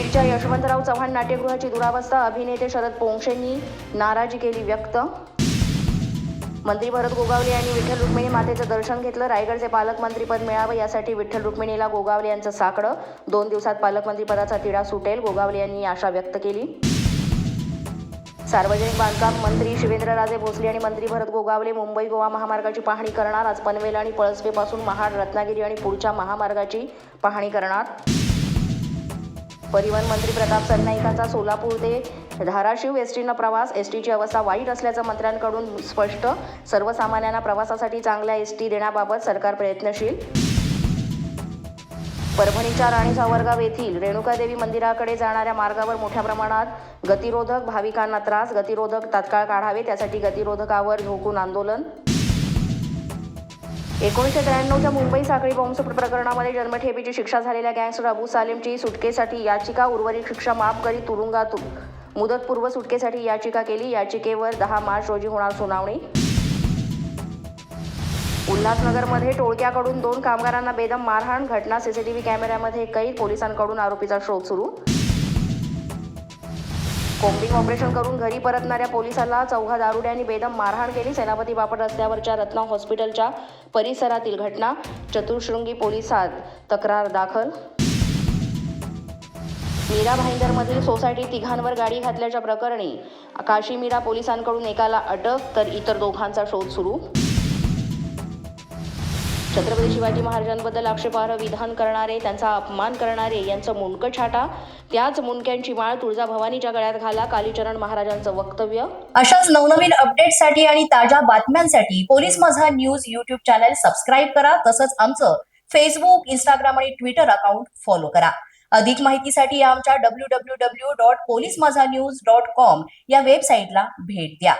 यशवंतराव चव्हाण नाट्यगृहाची दुरावस्था अभिनेते शरद पोंक्षेंनी नाराजी केली व्यक्त. मंत्री भरत गोगावले यांनी विठ्ठल रुक्मिणी मातेचं दर्शन घेतलं. रायगडचे पालकमंत्रीपद मिळावं यासाठी विठ्ठल रुक्मिणीला गोगावले यांचं साकडं. दोन दिवसात पालकमंत्रीपदाचा तिढा सुटेल गोगावले यांनी आशा व्यक्त केली. सार्वजनिक बांधकाम मंत्री शिवेंद्रराजे भोसले आणि मंत्री भरत गोगावले मुंबई गोवा महामार्गाची पाहणी करणार. आज पनवेल आणि पळसपेपासून महाड रत्नागिरी आणि पुढच्या महामार्गाची पाहणी करणार. परिवहन मंत्री प्रताप सरनाईकांचा सोलापूर ते धाराशिव एस टीनं प्रवास. एस टीची अवस्था वाईट असल्याचं मंत्र्यांकडून स्पष्ट. सर्वसामान्यांना प्रवासासाठी चांगल्या एस टी देण्याबाबत सरकार प्रयत्नशील. परभणीच्या राणी सावरगाव येथील रेणुकादेवी मंदिराकडे जाणाऱ्या मार्गावर मोठ्या प्रमाणात गतिरोधक भाविकांना त्रास. गतिरोधक तात्काळ काढावे त्यासाठी गतिरोधकावर झोकून आंदोलन. एकोणीसशे त्र्याण्णवच्या मुंबई साखळी बॉम्बस्फोट प्रकरणामध्ये जन्मठेपीची शिक्षा झालेल्या गँगस्टर अबू सालेमची सुटकेसाठी याचिका उर्वरित शिक्षा माफ करीत तुरुंगातून. मुदतपूर्व सुटकेसाठी याचिका केली. याचिकेवर दहा मार्च रोजी होणार सुनावणी. उल्हासनगरमध्ये टोळक्याकडून दोन कामगारांना बेदम मारहाण घटना सीसीटीव्ही कॅमेऱ्यामध्ये कैद पोलिसांकडून आरोपीचा शोध सुरू कोम्बिंग ऑपरेशन करून घरी परतणाऱ्या पोलिसाला चौघा दारुड्यांनी बेदम मारहाण केली. सेनापती बापट रस्त्यावरच्या रत्ना हॉस्पिटलच्या परिसरातील घटना चतुर्शृंगी पोलिसात तक्रार दाखल. मीरा भाईंदरमधील सोसायटी तिघांवर गाडी घातल्याच्या प्रकरणी काशीमीरा पोलिसांकडून एकाला अटक तर इतर दोघांचा शोध सुरू. छत्रपती शिवाजी महाराजांबद्दल आक्षेपार्ह विधान करणारे त्यांचा अपमान करणारे यांचं मुंडकं छाटा त्याच मुंडक्यांची माळ तुळजाभवानीच्या गळ्यात घाला कालीचरण महाराजांचं वक्तव्य. अशाच नवनवीन अपडेटसाठी आणि ताज्या बातम्यांसाठी पोलीस माझा न्यूज युट्यूब चॅनल सबस्क्राईब करा तसंच आमचं फेसबुक इंस्टाग्राम आणि ट्विटर अकाउंट फॉलो करा. अधिक माहितीसाठी आमच्या W W W dot police माझा न्यूज डॉट कॉम या वेबसाईटला भेट द्या.